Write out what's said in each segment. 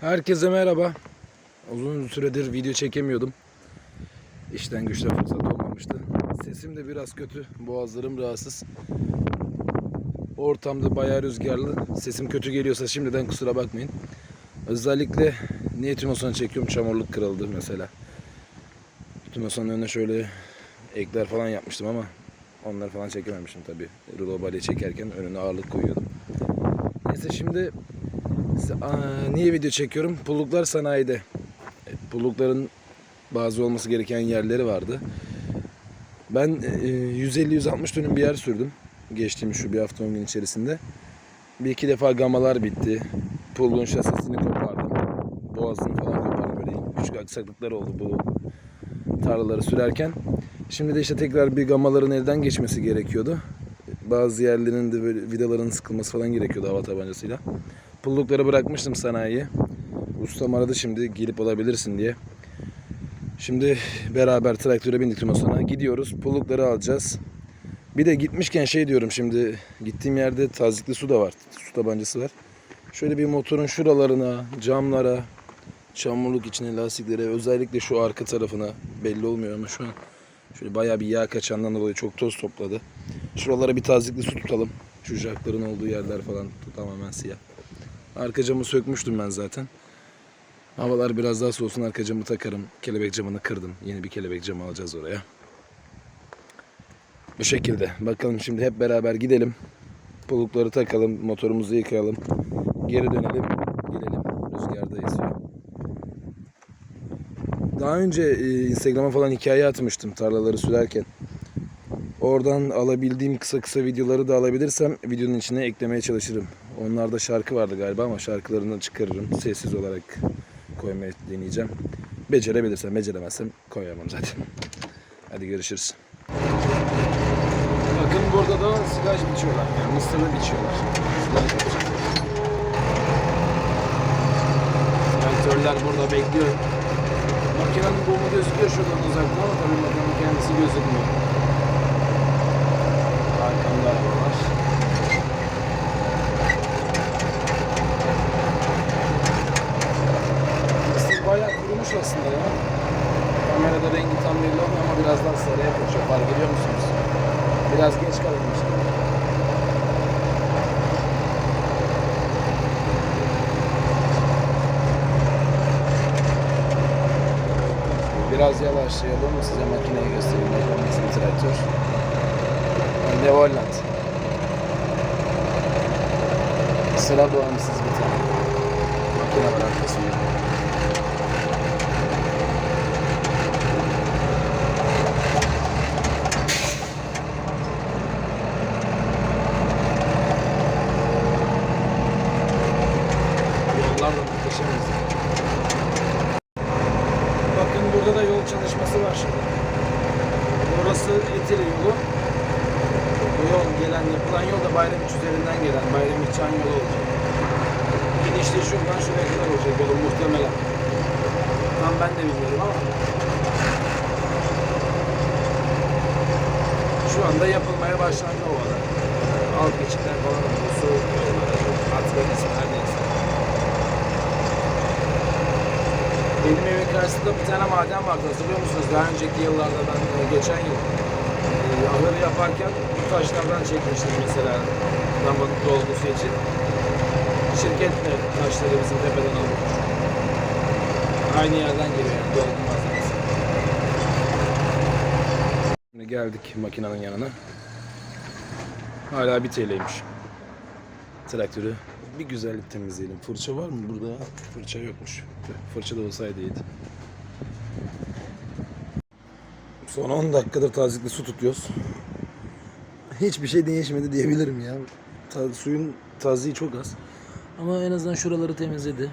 Herkese merhaba. Uzun süredir video çekemiyordum. İşten güçten fırsat olmamıştı. Sesim de biraz kötü. Boğazlarım rahatsız. Ortamda bayağı rüzgarlı. Sesim kötü geliyorsa şimdiden kusura bakmayın. Özellikle niye tümosan çekiyorum? Çamurluk kırıldı mesela. Tümosanın önüne şöyle ekler falan yapmıştım ama onları falan çekememiştim tabii. Rulo çekerken önüne ağırlık koyuyordum. Neyse şimdi niye video çekiyorum? Pulluklar sanayide. E, Pullukların bazı olması gereken yerleri vardı. Ben e, 150-160 dönüm bir yer sürdüm. Geçtiğimiz şu bir hafta 10 gün içerisinde. Bir iki defa gamalar bitti. Pulluğun şasisini kopardım. Boğazını falan kopardım. Böyle küçük aksaklıklar oldu bu tarlaları sürerken. Şimdi de işte tekrar bir gamaların elden geçmesi gerekiyordu. Bazı yerlerinin de böyle vidaların sıkılması falan gerekiyordu hava tabancasıyla. Pullukları bırakmıştım sanayiye. Ustam aradı şimdi gelip alabilirsin diye. Şimdi beraber traktöre bindik sonra gidiyoruz. Pullukları alacağız. Bir de gitmişken şey diyorum şimdi gittiğim yerde tazikli su da var. Su tabancası var. Şöyle bir motorun şuralarına, camlara, çamurluk içine, lastiklere, özellikle şu arka tarafına belli olmuyor ama şu an şöyle bayağı bir yağ kaçandan dolayı çok toz topladı. Şuralara bir tazikli su tutalım. Şu jakların olduğu yerler falan tamamen siyah. Arka camı sökmüştüm ben zaten. Havalar biraz daha soğusun arka camı takarım. Kelebek camını kırdım. Yeni bir kelebek camı alacağız oraya. Bu şekilde. Bakalım şimdi hep beraber gidelim. Pulukları takalım. Motorumuzu yıkayalım. Geri dönelim. Gidelim. Rüzgarda esiyor. Daha önce e, Instagram'a falan hikaye atmıştım tarlaları sürerken. Oradan alabildiğim kısa kısa videoları da alabilirsem videonun içine eklemeye çalışırım. Onlarda şarkı vardı galiba ama şarkılarını çıkarırım. Sessiz olarak koymaya deneyeceğim. Becerebilirsem, beceremezsem koyamam zaten. Hadi görüşürüz. Bakın burada da silaj biçiyorlar. Yani mısırı biçiyorlar. Silaj burada bekliyor. Makinenin bomu gözüküyor şuradan uzaktan ama tabii makinenin kendisi gözükmüyor. Arkamda arabalar. Mısır bayağı kurumuş aslında ya. Kamerada rengi tam belli olmuyor ama biraz daha sarıya kaçıyor. Fark ediyor musunuz? Biraz geç kalınmış. Biraz yavaşlayalım size makineyi göstereyim. Nasıl traktör. Önde Holland. Sıra bağımsız bir tane. Makine var arkasında. Yollar da muhteşem güzel. Bakın burada da yol çalışması var şimdi. Burası Etiri yolu. Bu yol gelen, yapılan yol da Bayramiç gelen Bayramiçhan yolu olacak. Genişliği şuradan şuraya kadar olacak yolun muhtemelen. Tam ben de bilmiyorum ama. Şu anda yapılmaya başlandı o arada. Alt geçitler falan oldu. Su yolları, hatların ismi her neyse. Benim evin karşısında bir tane maden vardı hatırlıyor musunuz? Daha önceki yıllarda ben e, geçen yıl ahırı yaparken bu taşlardan çekmiştim mesela damın dolgusu için. Şirket de taşları bizim tepeden alıyor. Aynı yerden geliyor yani dolgu malzemesi. Şimdi geldik makinenin yanına. Hala bir TL'ymiş. Traktörü bir güzellik temizleyelim. Fırça var mı burada? Fırça yokmuş. Fırça da olsaydı. Son 10 dakikadır tazikli su tutuyoruz. Hiçbir şey değişmedi diyebilirim ya. Ta- suyun taziği çok az. Ama en azından şuraları temizledi.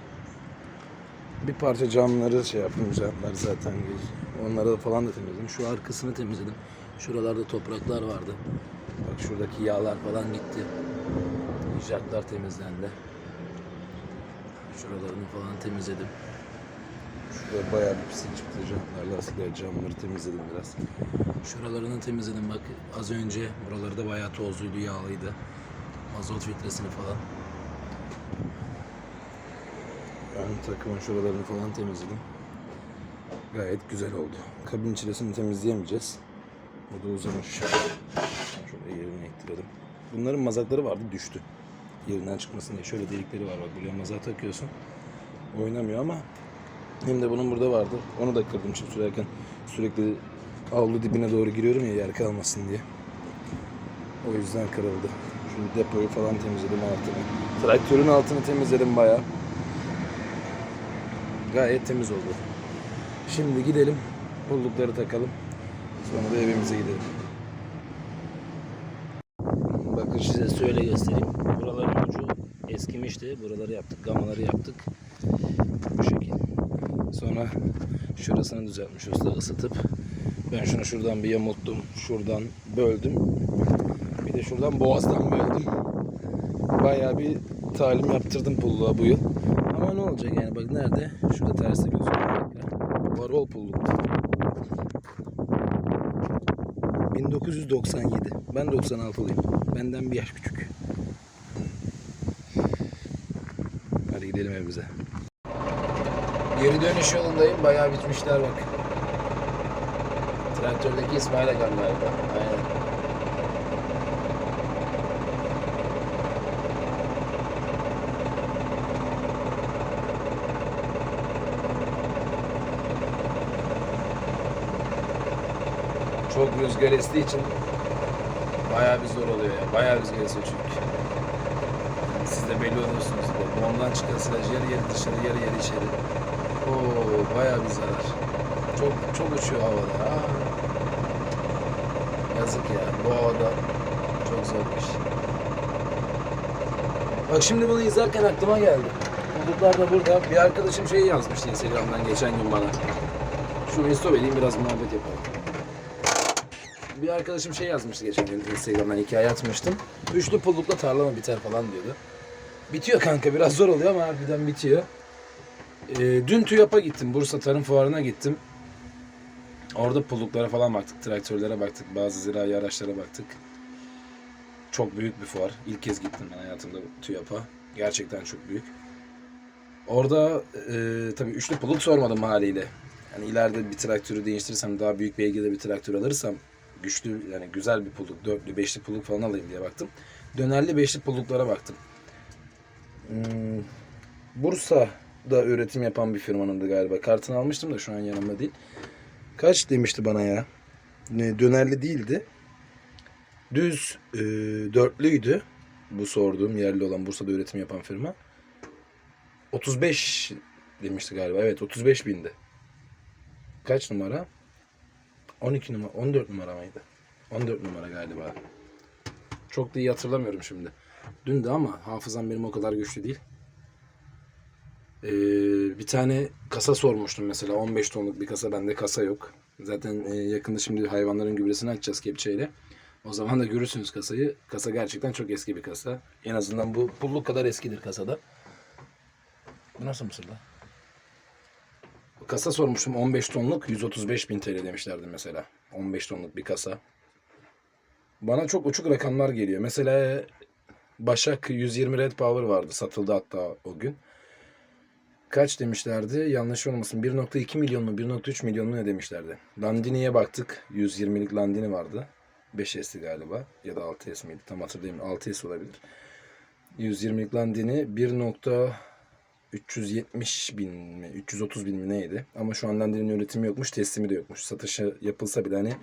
Bir parça camları şey yaptım camlar zaten. Onları falan da temizledim. Şu arkasını temizledim. Şuralarda topraklar vardı. Bak şuradaki yağlar falan gitti. Jaklar temizlendi. Şuralarını falan temizledim. Şurada bayağı bir pislik çıktı. Jantlar, lastikler, camları temizledim biraz. Şuralarını temizledim bak. Az önce buraları da bayağı tozluydu, yağlıydı. Mazot filtresini falan. Ön takımın şuralarını falan temizledim. Gayet güzel oldu. Kabin çilesini temizleyemeyeceğiz. Bu da uzamış. Şöyle yerine ekledim. Bunların mazakları vardı düştü. Yerinden çıkmasın diye. Şöyle delikleri var bak buraya mazak takıyorsun. Oynamıyor ama hem de bunun burada vardı. Onu da kırdım şimdi sürerken sürekli avlu dibine doğru giriyorum ya yer kalmasın diye. O yüzden kırıldı. Şimdi depoyu falan temizledim altını. Traktörün altını temizledim bayağı. Gayet temiz oldu. Şimdi gidelim. Pullukları takalım. Sonra da evimize gidelim. Bakın size şöyle göstereyim. Buraların ucu eskimişti. Buraları yaptık. Gamaları yaptık. Sonra şurasını düzeltmiş usta ısıtıp. Ben şunu şuradan bir yamulttum. Şuradan böldüm. Bir de şuradan boğazdan böldüm. Bayağı bir talim yaptırdım pulluğa bu yıl. Ama ne olacak yani bak nerede? Şurada tersi gözüküyor. Varol pulluk. 1997. Ben 96'lıyım. Benden bir yaş küçük. Hadi gidelim evimize. Geri dönüş yolundayım. Bayağı bitmişler bak. Traktördeki İsmail Agam galiba. Aynen. Çok rüzgar estiği için bayağı bir zor oluyor ya. Bayağı rüzgar esiyor çünkü. Siz de belli olursunuz. Bombadan çıkan yarı yarı dışarı yarı yarı içeri. Oo bayağı bir zarar. Çok çok uçuyor havada. Aa. Yazık ya. Bu havada çok zor bir iş. Bak şimdi bunu izlerken aklıma geldi. Bulduklar da burada. Bir arkadaşım şey yazmıştı Instagram'dan geçen gün bana. Şunu istop edeyim biraz muhabbet yapalım. Bir arkadaşım şey yazmıştı geçen gün Instagram'dan hikaye atmıştım. Üçlü pullukla tarlama biter falan diyordu. Bitiyor kanka biraz zor oluyor ama harbiden bitiyor. Ee, dün TÜYAP'a gittim. Bursa Tarım Fuarı'na gittim. Orada pulluklara falan baktık. Traktörlere baktık. Bazı zirai araçlara baktık. Çok büyük bir fuar. İlk kez gittim ben hayatımda TÜYAP'a. Gerçekten çok büyük. Orada e, tabii üçlü pulluk sormadım haliyle. Yani ileride bir traktörü değiştirirsem daha büyük beygirde bir traktör alırsam güçlü yani güzel bir pulluk, dörtlü, beşli pulluk falan alayım diye baktım. Dönerli beşli pulluklara baktım. Hmm, Bursa'da üretim yapan bir firmanındı galiba. Kartını almıştım da şu an yanımda değil. Kaç demişti bana ya? Ne, dönerli değildi. Düz e, dörtlüydü. Bu sorduğum yerli olan Bursa'da üretim yapan firma. 35 demişti galiba. Evet 35 bindi. Kaç numara? 12 numara, 14 numara mıydı? 14 numara galiba. Çok da iyi hatırlamıyorum şimdi. Dün de ama hafızam benim o kadar güçlü değil. Ee, bir tane kasa sormuştum mesela 15 tonluk bir kasa bende kasa yok. Zaten e, yakında şimdi hayvanların gübresini açacağız kepçeyle. O zaman da görürsünüz kasayı. Kasa gerçekten çok eski bir kasa. En azından bu pulluk kadar eskidir kasada. Bu nasıl mısırla? Kasa sormuştum 15 tonluk 135 bin TL demişlerdi mesela. 15 tonluk bir kasa. Bana çok uçuk rakamlar geliyor. Mesela Başak 120 Red Power vardı. Satıldı hatta o gün. Kaç demişlerdi? Yanlış olmasın. 1.2 milyon mu 1.3 milyon mu ne demişlerdi. Landini'ye baktık. 120'lik Landini vardı. 5S'ti galiba. Ya da 6S miydi? Tam hatırlayayım. 6S olabilir. 120'lik Landini 1. 370 bin mi, 330 bin mi neydi? Ama şu an Landini'nin üretimi yokmuş, teslimi de yokmuş. Satışı yapılsa bile hani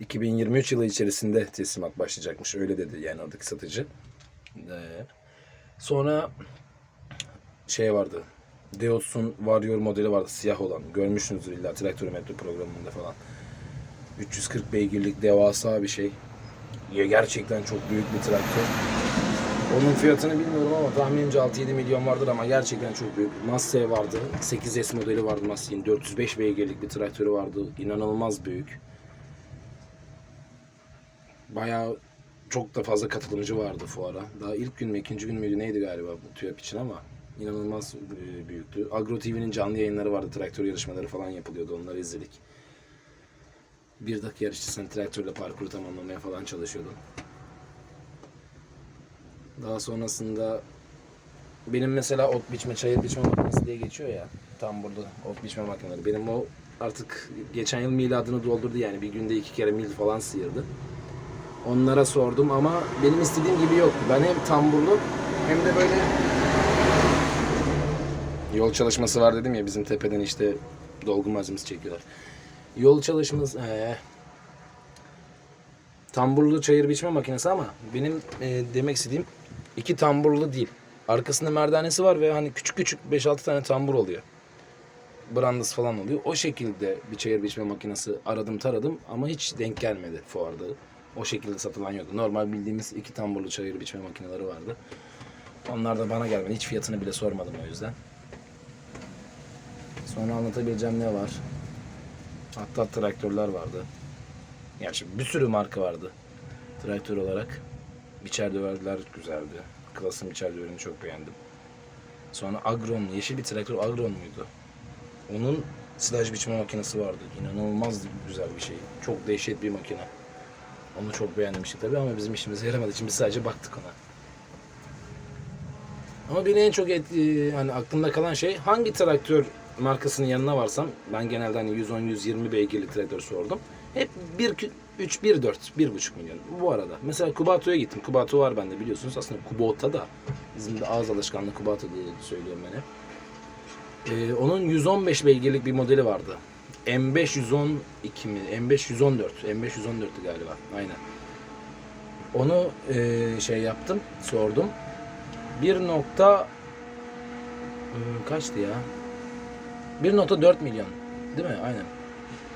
2023 yılı içerisinde teslimat başlayacakmış. Öyle dedi yani oradaki satıcı. Ee, sonra şey vardı. Deos'un Warrior modeli vardı siyah olan. Görmüşsünüzdür illa traktörmetre programında falan. 340 beygirlik devasa bir şey. Ya gerçekten çok büyük bir traktör. Onun fiyatını bilmiyorum ama tahminimce 6-7 milyon vardır ama gerçekten çok büyük. Massey vardı. 8S modeli vardı Massey'in. 405 beygirlik bir traktörü vardı. İnanılmaz büyük. Bayağı çok da fazla katılımcı vardı fuara. Daha ilk gün mü ikinci gün müydü neydi galiba bu TÜYAP için ama inanılmaz e, büyüktü. Agro TV'nin canlı yayınları vardı. Traktör yarışmaları falan yapılıyordu. Onları izledik. Bir dakika yarışçı sen traktörle parkuru tamamlamaya falan çalışıyordun. Daha sonrasında benim mesela ot biçme, çayır biçme makinesi diye geçiyor ya. Tam burada ot biçme makineleri. Benim o artık geçen yıl miladını doldurdu yani. Bir günde iki kere mil falan sıyırdı. Onlara sordum ama benim istediğim gibi yoktu. Ben hem tamburlu hem de böyle yol çalışması var dedim ya bizim tepeden işte dolgu malzemesi çekiyorlar. Yol çalışması ee, tamburlu çayır biçme makinesi ama benim e, demek istediğim iki tamburlu değil. Arkasında merdanesi var ve hani küçük küçük 5-6 tane tambur oluyor. Brandası falan oluyor. O şekilde bir çayır biçme makinesi aradım taradım ama hiç denk gelmedi fuarda. O şekilde satılan yoktu. Normal bildiğimiz iki tamburlu çayır biçme makineleri vardı. Onlar da bana gelmedi. Hiç fiyatını bile sormadım o yüzden. Sonra anlatabileceğim ne var? Hatta traktörler vardı. Yani şimdi bir sürü marka vardı. Traktör olarak. Biçer döverler güzeldi. Klasın biçer döverini çok beğendim. Sonra Agron, yeşil bir traktör Agron muydu? Onun silaj biçme makinesi vardı. İnanılmaz güzel bir şey. Çok dehşet bir makine. Onu çok beğenmiştik tabii ama bizim işimize yaramadığı için biz sadece baktık ona. Ama beni en çok et, hani aklımda kalan şey hangi traktör markasının yanına varsam ben genelde hani 110-120 beygirli traktör sordum. Hep 1 3 1 4 1,5 milyon bu arada. Mesela Kubato'ya gittim. Kubato var bende biliyorsunuz. Aslında Kubota da bizim de ağız alışkanlığı Kubato diye söylüyorum ben hep. Ee, onun 115 beygirlik bir modeli vardı. M5 112 mi? M5 114. M5 114'tü galiba. Aynen. Onu e, şey yaptım, sordum. 1 nokta hmm, kaçtı ya? 1.4 milyon. Değil mi? Aynen.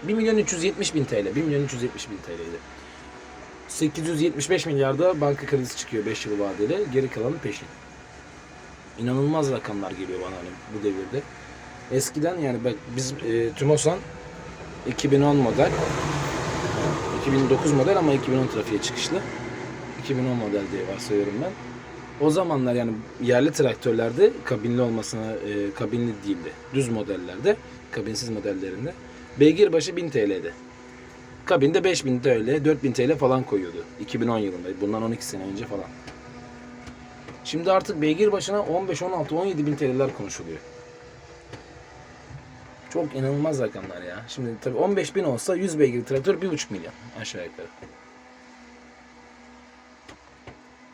1 milyon 370 bin TL. 1 milyon 370 bin TL'ydi. 875 milyarda banka kredisi çıkıyor 5 yıl vadeli. Geri kalanı peşin. İnanılmaz rakamlar geliyor bana hani bu devirde. Eskiden yani bak biz e, Tümosan 2010 model 2009 model ama 2010 trafiğe çıkışlı. 2010 model diye varsayıyorum ben. O zamanlar yani yerli traktörlerde kabinli olmasına e, kabinli değildi. Düz modellerde, kabinsiz modellerinde beygir başı 1000 TL'di. Kabinde 5000 TL, 4000 TL falan koyuyordu. 2010 yılında. Bundan 12 sene önce falan. Şimdi artık beygir başına 15, 16, 17 bin TL'ler konuşuluyor. Çok inanılmaz rakamlar ya. Şimdi tabii 15 bin olsa 100 beygir traktör 1,5 milyon aşağı yukarı.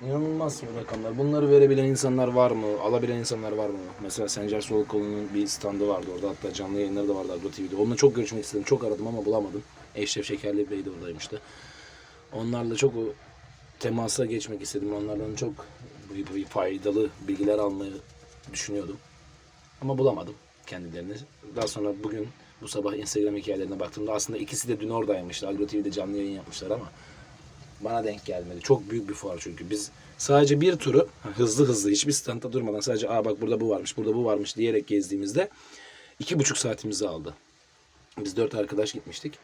İnanılmaz bu rakamlar. Bunları verebilen insanlar var mı? Alabilen insanlar var mı? Mesela Sencer Solukoğlu'nun bir standı vardı orada. Hatta canlı yayınları da vardı Agro TV'de. Onunla çok görüşmek istedim. Çok aradım ama bulamadım. Eşref Şekerli Bey de oradaymıştı. Onlarla çok temasa geçmek istedim. Onlardan çok faydalı bilgiler almayı düşünüyordum. Ama bulamadım kendilerini. Daha sonra bugün bu sabah Instagram hikayelerine baktığımda aslında ikisi de dün oradaymıştı. Agro TV'de canlı yayın yapmışlar ama bana denk gelmedi. Çok büyük bir fuar çünkü. Biz sadece bir turu hızlı hızlı hiçbir standta durmadan sadece aa bak burada bu varmış, burada bu varmış diyerek gezdiğimizde iki buçuk saatimizi aldı. Biz dört arkadaş gitmiştik.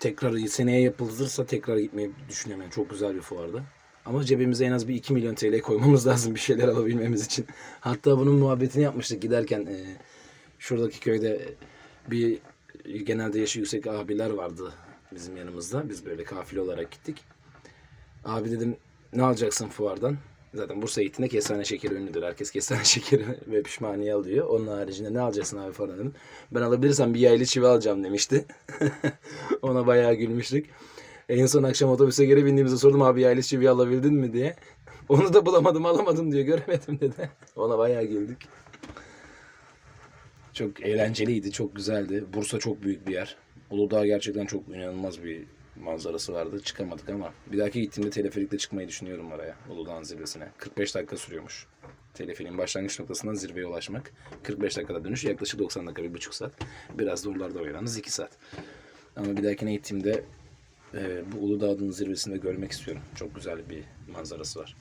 Tekrar seneye yapılırsa tekrar gitmeyi düşünüyorum. Yani çok güzel bir fuardı. Ama cebimize en az bir 2 milyon TL koymamız lazım bir şeyler alabilmemiz için. Hatta bunun muhabbetini yapmıştık giderken. e, şuradaki köyde bir genelde yaşı yüksek abiler vardı bizim yanımızda. Biz böyle kafile olarak gittik. Abi dedim ne alacaksın fuardan? Zaten Bursa eğitimde kestane şekeri ünlüdür. Herkes kestane şekeri ve pişmaniye alıyor. Onun haricinde ne alacaksın abi falan dedim. Ben alabilirsem bir yaylı çivi alacağım demişti. Ona bayağı gülmüştük. En son akşam otobüse geri bindiğimizde sordum abi yaylı çivi alabildin mi diye. Onu da bulamadım alamadım diyor göremedim dedi. Ona bayağı güldük. Çok eğlenceliydi, çok güzeldi. Bursa çok büyük bir yer. Uludağ gerçekten çok inanılmaz bir manzarası vardı. Çıkamadık ama bir dahaki gittiğimde teleferikle çıkmayı düşünüyorum oraya. Uludağ'ın zirvesine. 45 dakika sürüyormuş. Teleferiğin başlangıç noktasından zirveye ulaşmak. 45 dakikada dönüş. Yaklaşık 90 dakika, bir buçuk saat. Biraz da oralarda oynanız 2 saat. Ama bir dahakine gittiğimde e, bu Uludağ'ın zirvesinde görmek istiyorum. Çok güzel bir manzarası var.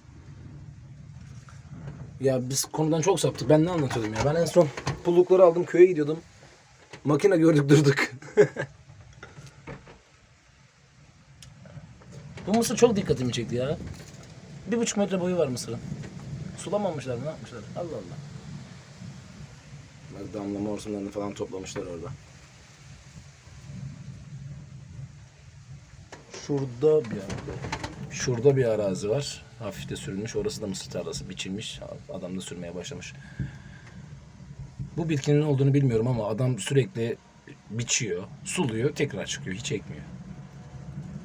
Ya biz konudan çok saptık. Ben ne anlatıyordum ya? Ben en son pullukları aldım köye gidiyordum. Makine gördük durduk. Bu mısır çok dikkatimi çekti ya. Bir buçuk metre boyu var mısırın. Sulamamışlar mı? Ne yapmışlar? Allah Allah. Bak damlama hortumlarını falan toplamışlar orada. Şurada bir. Şurada bir arazi var. Hafif de sürülmüş. Orası da mısır tarlası biçilmiş. Adam da sürmeye başlamış. Bu bitkinin olduğunu bilmiyorum ama adam sürekli biçiyor, suluyor, tekrar çıkıyor. Hiç ekmiyor.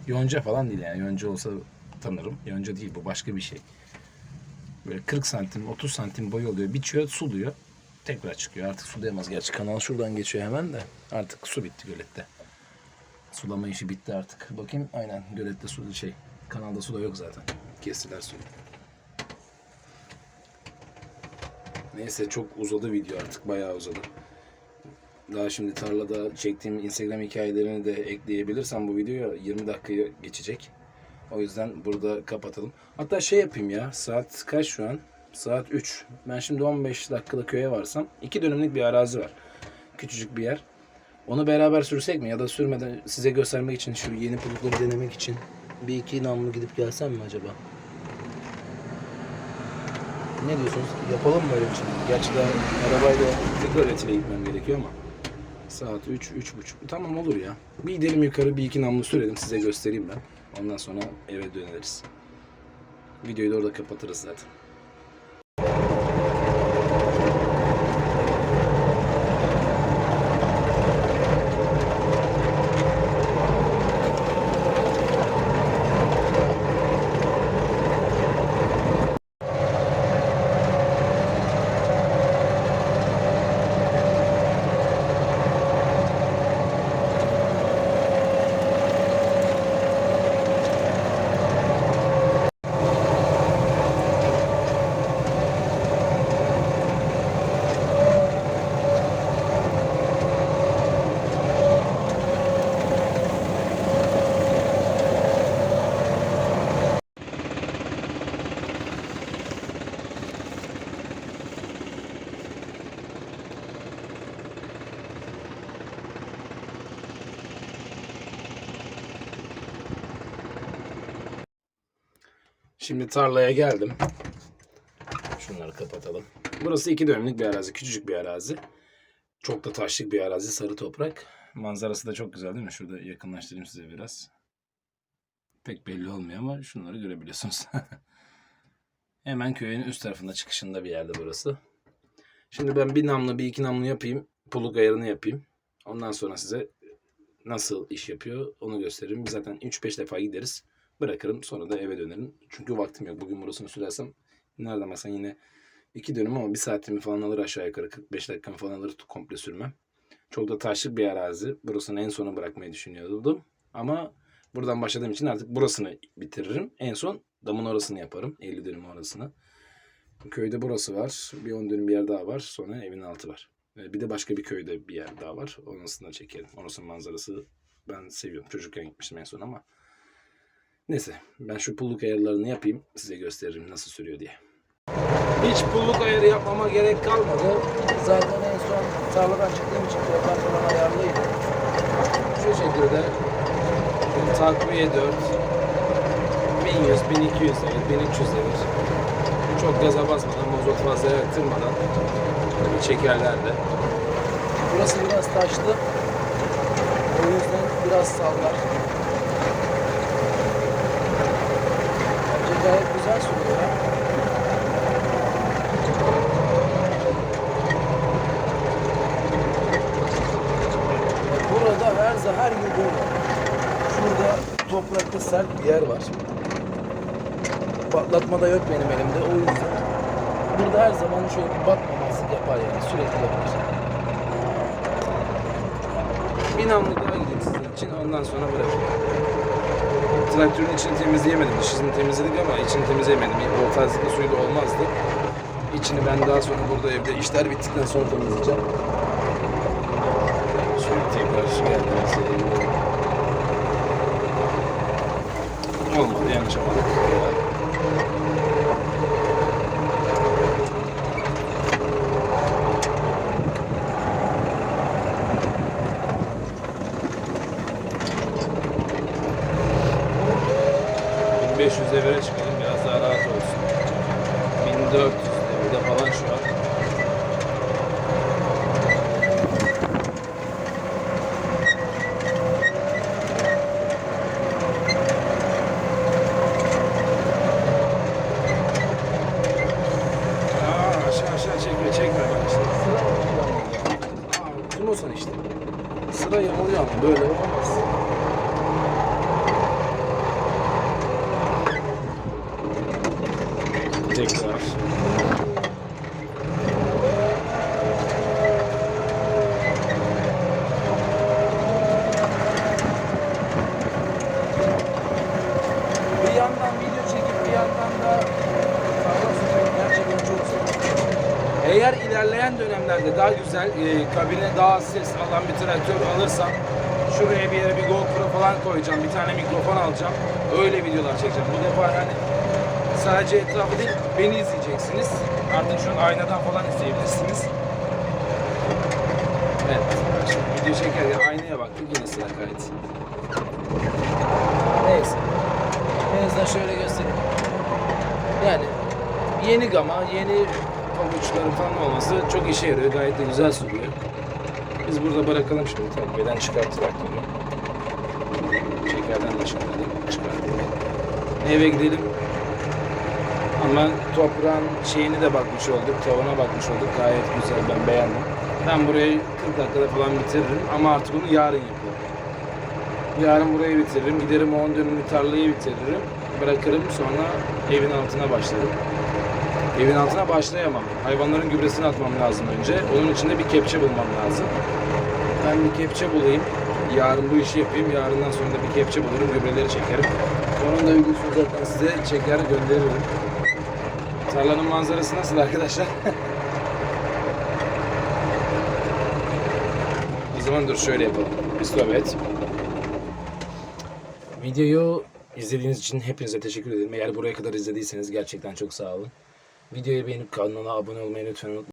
Yonca falan değil yani. Yonca olsa tanırım. Yonca değil bu başka bir şey. Böyle 40 santim, 30 santim boyu oluyor. Biçiyor, suluyor. Tekrar çıkıyor. Artık sulayamaz. Gerçi kanal şuradan geçiyor hemen de. Artık su bitti gölette. Sulama işi bitti artık. Bakayım aynen gölette su şey. Kanalda su da yok zaten. Kestiler suyu. Neyse çok uzadı video artık. Bayağı uzadı. Daha şimdi tarlada çektiğim Instagram hikayelerini de ekleyebilirsem bu videoya 20 dakikaya geçecek. O yüzden burada kapatalım. Hatta şey yapayım ya. Saat kaç şu an? Saat 3. Ben şimdi 15 dakikada köye varsam. 2 dönümlük bir arazi var. Küçücük bir yer. Onu beraber sürsek mi? Ya da sürmeden size göstermek için, şu yeni bulutları denemek için bir iki namlu gidip gelsem mi acaba? Ne diyorsunuz? Yapalım mı öyle bir şey? Gerçi daha arabayla Göleti'yle gitmem gerekiyor ama. Saat 3, üç buçuk. Tamam olur ya. Bir gidelim yukarı bir iki namlu sürelim size göstereyim ben. Ondan sonra eve döneriz. Videoyu da orada kapatırız zaten. Şimdi tarlaya geldim. Şunları kapatalım. Burası iki dönümlük bir arazi. Küçücük bir arazi. Çok da taşlık bir arazi. Sarı toprak. Manzarası da çok güzel değil mi? Şurada yakınlaştırayım size biraz. Pek belli olmuyor ama şunları görebiliyorsunuz. Hemen köyün üst tarafında çıkışında bir yerde burası. Şimdi ben bir namlu bir iki namlu yapayım. Pulluk ayarını yapayım. Ondan sonra size nasıl iş yapıyor onu gösteririm. Zaten 3-5 defa gideriz. Bırakırım sonra da eve dönerim. Çünkü vaktim yok. Bugün burasını sürersem nereden baksan yine iki dönüm ama bir saatimi falan alır aşağı yukarı. 45 dakikamı falan alır komple sürmem. Çok da taşlık bir arazi. Burasını en sona bırakmayı düşünüyordum. Ama buradan başladığım için artık burasını bitiririm. En son damın orasını yaparım. 50 dönüm orasını. Köyde burası var. Bir 10 dönüm bir yer daha var. Sonra evin altı var. Ee, Bir de başka bir köyde bir yer daha var. Orasını da çekelim. Orasının manzarası ben seviyorum. Çocukken gitmiştim en son ama. Neyse ben şu pulluk ayarlarını yapayım. Size gösteririm nasıl sürüyor diye. Hiç pulluk ayarı yapmama gerek kalmadı. Zaten en son tarladan çıktığım için falan ayarlıydı. Şu şekilde takviye 4 1100, 1200 devir, 1300 devir. Çok gaza basmadan, mazot fazla yaktırmadan tabii çekerlerle. Burası biraz taşlı. O yüzden biraz sallar. Bence gayet güzel sürüyor ya. Burada her her yıl böyle. Şurada toprakta sert bir yer var. Patlatma da yok benim elimde o yüzden. Burada her zaman şöyle bir batmamazlık yapar yani sürekli yapar. Bir namlu daha gideyim sizin için ondan sonra bırakayım. Traktörün içini temizleyemedim. Dışını temizledik ama içini temizleyemedim. O tarzlıkla suyu da olmazdı. İçini ben daha sonra burada evde işler bittikten sonra temizleyeceğim. Şöyle tekrar şu geldi. Olmadı yanlış olmadı. ...1500 devre çıkalım biraz daha rahat olsun. 1400 devirde falan şu an. Timosan işte. Yamuluyor ama böyle olmaz. Tekrar. Bir yandan video çekip bir yandan da sağlam sürmek gerçekten çok zor. Eğer ilerleyen dönemlerde daha güzel, e, kabine daha az ses alan bir traktör alırsam şuraya bir yere bir GoPro falan koyacağım, bir tane mikrofon alacağım. Öyle videolar çekeceğim. Bu defa yani sadece etrafı değil, beni izleyeceksiniz. Artık şu an aynadan falan izleyebilirsiniz. Evet, şimdi video çekerken aynaya baktık yine sıra kaydı. Neyse. En azından şöyle göstereyim. Yani yeni gama, yeni pabuçların falan olması çok işe yarıyor. Gayet de güzel sürüyor. Biz burada bırakalım şimdi. Takviyeden çıkarttık aklını. Şekerden de çıkartalım. Çıkartalım. Eve gidelim. Ama toprağın şeyini de bakmış olduk. Tavana bakmış olduk. Gayet güzel. Ben beğendim. Ben burayı 40 dakikada falan bitiririm. Ama artık onu yarın yapıyorum. Yarın burayı bitiririm. Giderim 10 dönümlü tarlayı bitiririm. Bırakırım sonra evin altına başlarım. Evin altına başlayamam. Hayvanların gübresini atmam lazım önce. Onun için de bir kepçe bulmam lazım. Ben bir kepçe bulayım. Yarın bu işi yapayım. Yarından sonra da bir kepçe bulurum. Gübreleri çekerim. Onun da videosunu zaten size çeker gönderirim. Tarlanın manzarası nasıl arkadaşlar? o zaman dur şöyle yapalım. Bir sohbet. Videoyu izlediğiniz için hepinize teşekkür ederim. Eğer buraya kadar izlediyseniz gerçekten çok sağ olun. Videoyu beğenip kanala abone olmayı lütfen unutmayın.